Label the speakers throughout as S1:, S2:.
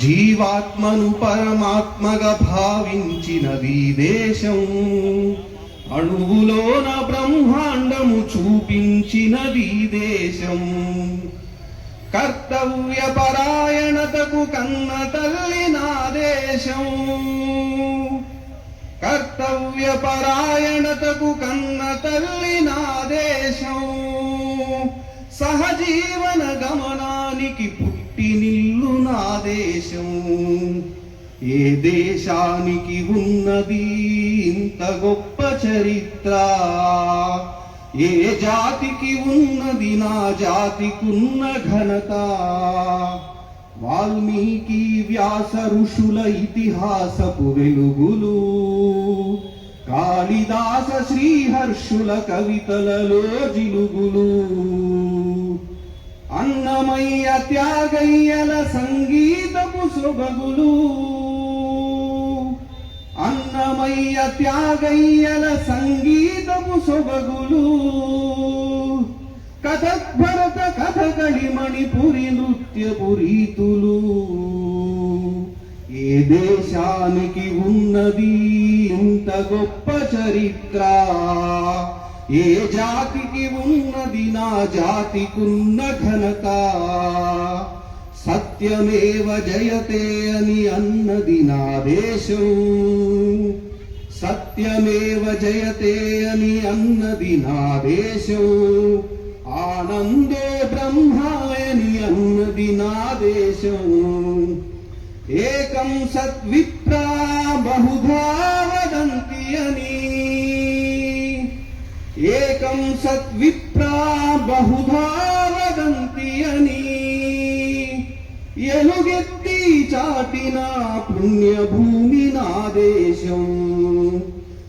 S1: జీవాత్మను పరమాత్మగా భావించిన దేశం అణువులోన బ్రహ్మాండము చూపించినది దేశం. కర్తవ్య పరాయణతకు కన్న తల్లి నా దేశం. కర్తవ్య పరాయణతకు కన్న తల్లి నా దేశం. సహజీవన దేశానికి పుట్టినిల్లు నా దేశం. ఏ దేశానికి ఉన్నది ఇంత గొప్ప చరిత్ర? ఏ జాతికి ఉన్నది నా జాతికున్న ఘనత? వాల్మీకి వ్యాస ఋషుల ఇతిహాసపు వెలుగులు. కాళిదాస శ్రీహర్షుల కవితలలో జిలుగులు. అన్నమయ్య త్యాగయ్యల సంగీతపు సొబగులు అన్నమయ్య త్యాగయ్యల సంగీతపు సొబగులు కథభరత కథకళి మణిపురి నృత్యపు రీతులు. ఏ దేశానికి ఉన్నది ఇంత గొప్ప చరిత్ర? ఏ జాతికి ఉన్నది నా జాతికున్న ఘనత సత్యమేవ జయతే అని అన్నది నా దేశం సత్యమేవ జయతే అని అన్నది నా దేశం ఆనందో బ్రహ్మాయని అన్నది నా దేశం ఏకం సద్విప్రా బహుధా ఏకం సద్విప్రా బహుధా వదంతి అని. ఎలుగెత్తి చాటిన పుణ్యభూమి నా దేశం.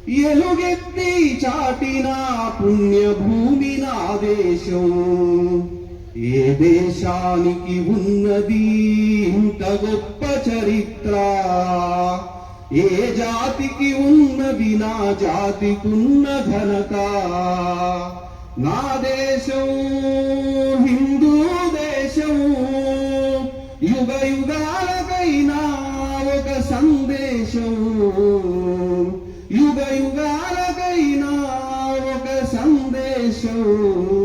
S1: ఎలుగెత్తి చాటిన పుణ్యభూమి నా దేశం. ఏ దేశానికి ఉన్నది ఇంత గొప్ప చరిత్ర? ఏ జాతికి ఉన్నది నా జాతికున్న ఘనత? నా దేశం హిందూ దేశం. యుగ యుగాలకైనా ఒక సందేశం. యుగ యుగాలకైనా ఒక సందేశం.